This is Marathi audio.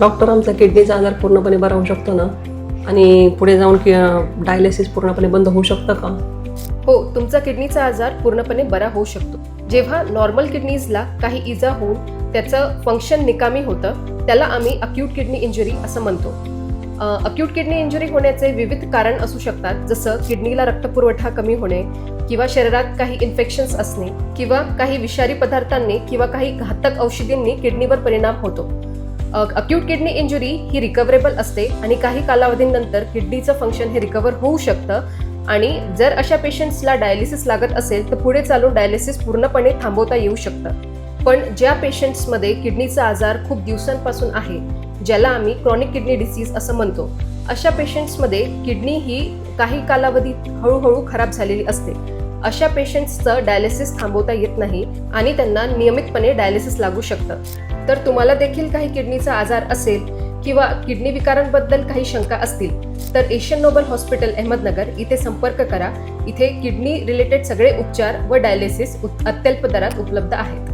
डॉक्टर आमचा किडनीचा आजार पूर्णपणे बरा होऊ शकतो ना? आणि पुढे जाऊन कि डायलिसिस पूर्णपणे बंद होऊ शकतं का? हो तुमचा किडनीचा आजार पूर्णपणे बरा होऊ शकतो. जेव्हा नॉर्मल किडनीजला काही इजा होऊन त्याचं फंक्शन निकामी होतं त्याला आम्ही अक्यूट किडनी इंजुरी असं म्हणतो. अक्यूट किडनी इंजुरी होण्याचे विविध कारण असू शकतात जसं किडनीला रक्तपुरवठा कमी होणे किंवा शरीरात काही इन्फेक्शन्स असणे किंवा काही विषारी पदार्थांनी किंवा काही घातक औषधींनी किडनीवर परिणाम होतो. अक्यूट किडनी इंजुरी ही रिकव्हरेबल असते आणि काही कालावधीनंतर किडनीचं फंक्शन हे रिकवर होऊ शकतं. आणि जर अशा पेशंट्सला डायलिसिस लागत असेल तर पुढे चालून डायलिसिस पूर्णपणे थांबवता येऊ शकतं. पण ज्या पेशंट्समध्ये किडनीचा आजार खूप दिवसांपासून आहे ज्याला आम्ही क्रॉनिक किडनी डिसीज असं म्हणतो अशा पेशंट्समध्ये किडनी ही काही कालावधीत हळूहळू खराब झालेली असते. अशा पेशंट्सचं डायलिसिस थांबवता येत नाही आणि त्यांना नियमितपणे डायलिसिस लागू शकतं. तर तुम्हाला देखील काही किडनीचा आजार असेल किंवा किडनी विकारांबद्दल काही शंका असतील तर एशियन नोबल हॉस्पिटल अहमदनगर इथे संपर्क करा. इथे किडनी रिलेटेड सगळे उपचार व डायलिसिस अत्यल्प दरात उपलब्ध आहेत.